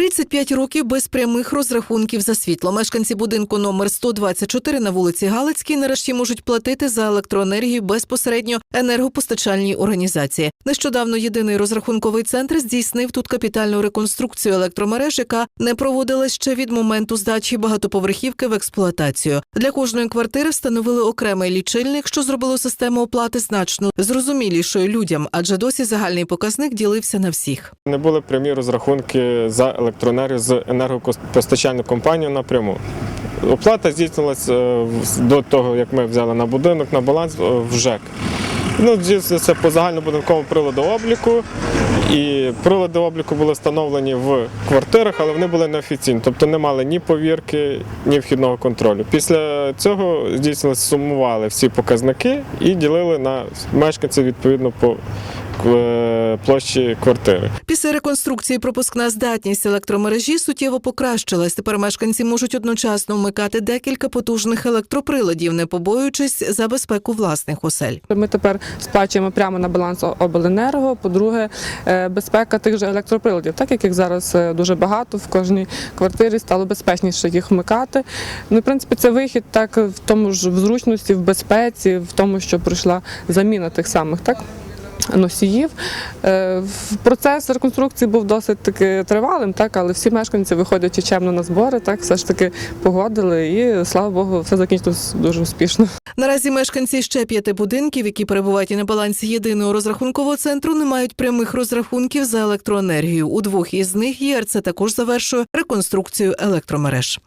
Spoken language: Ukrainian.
35 років без прямих розрахунків за світло. Мешканці будинку номер 124 на вулиці Галицькій нарешті можуть платити за електроенергію безпосередньо енергопостачальній організації. Нещодавно єдиний розрахунковий центр здійснив тут капітальну реконструкцію електромереж, яка не проводилась ще від моменту здачі багатоповерхівки в експлуатацію. Для кожної квартири встановили окремий лічильник, що зробило систему оплати значно зрозумілішою людям, адже досі загальний показник ділився на всіх. Не були прямі розрахунки за електроенергію з енергопостачальну компанію напряму. Оплата здійснилася е, до того, як ми взяли на будинок на баланс е, в ЖЕК. Ну, здійснюється по загальнобудинковому приладу обліку. І прилади обліку були встановлені в квартирах, але вони були неофіційні, тобто не мали ні повірки, ні вхідного контролю. Після цього здійснили, сумували всі показники і ділили на мешканців відповідно по е, площі квартири. Після реконструкції пропускна здатність електромережі суттєво покращилась. Тепер мешканці можуть одночасно вмикати декілька потужних електроприладів, не побоюючись за безпеку власних осель. Ми тепер сплачуємо прямо на баланс обленерго. По-друге, е, безпека тих же електроприладів, так як їх зараз е, дуже багато в кожній квартирі стало безпечніше їх вмикати. Ну, в принципі, це вихід так в тому ж в зручності, в безпеці, в тому, що прийшла заміна тих самих так. Носіїв Е, процес реконструкції був досить таки тривалим, так але всі мешканці, виходячи чемно на збори, так все ж таки погодили, і слава Богу, все закінчилось дуже успішно. Наразі мешканці ще п'яти будинків, які перебувають і на балансі єдиного розрахункового центру, не мають прямих розрахунків за електроенергію. У двох із них ЄРЦ також завершує реконструкцію електромереж.